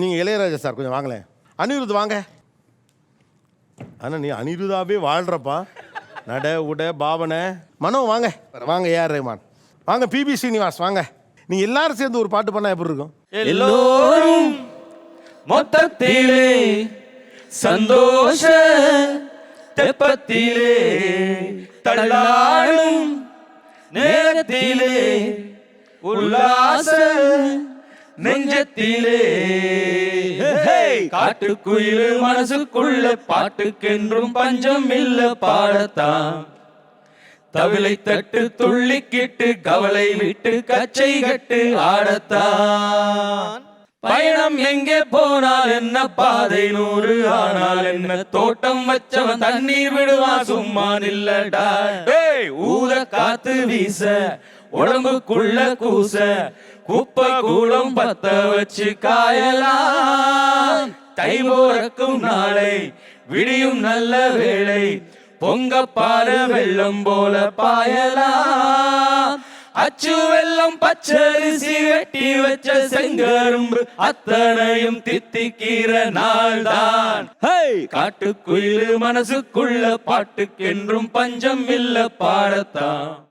நீங்கள் இளையராஜா சார் கொஞ்சம் வாங்களேன். அனிருத் வாங்க. ஆனால் நீ அனிருதாவே வாழ்கிறப்பா நட உட பாவனை. மனோ வாங்க. வாங்க ஏஆர் ரஹ்மான். வாங்க பிபி ஸ்ரீனிவாஸ் வாங்க. நீ எல்லாரும் சேர்ந்து ஒரு பாட்டு பண்ணால் எப்படி இருக்கும்? எல்லோரும் மொத்தத்திலே சந்தோஷ தெப்பத்திலே தள்ளாடும் நேரத்திலே உல்லாச நெஞ்சத்திலே. காட்டுக்குயில் மனசுக்குள்ள பாட்டுக்கென்றும் பஞ்சம் இல்ல பாடத்தான். தவிலை தட்டு துள்ளிக்கிட்டு கவலை விட்டு கச்சை கட்டு ஆடத்தான். பயணம் எங்கே போனால் என்ன பாதை? நூறு ஆனால் என்ன தோட்டம் வச்சவன் தண்ணீர் விடுவான்? சும்மா நில்லடா ஊத காத்து வீச உடம்புக்குள்ள கூச குப்பை கூலம் பத்த வச்சு காயலாம். தை போறக்கும் நாளை விடியும் நல்ல வேளை பொங்க பால வெள்ளம் போல பாயலாம். அச்சு வெள்ளம் பச்சரிசி வெட்டி வச்ச செங்கரும்பு அத்தனையும் தித்திக்கிற நாள்தான். காட்டுக்குயில் மனசுக்குள்ள பாட்டுக்கென்றும் பஞ்சம் இல்ல பாடத்தான்.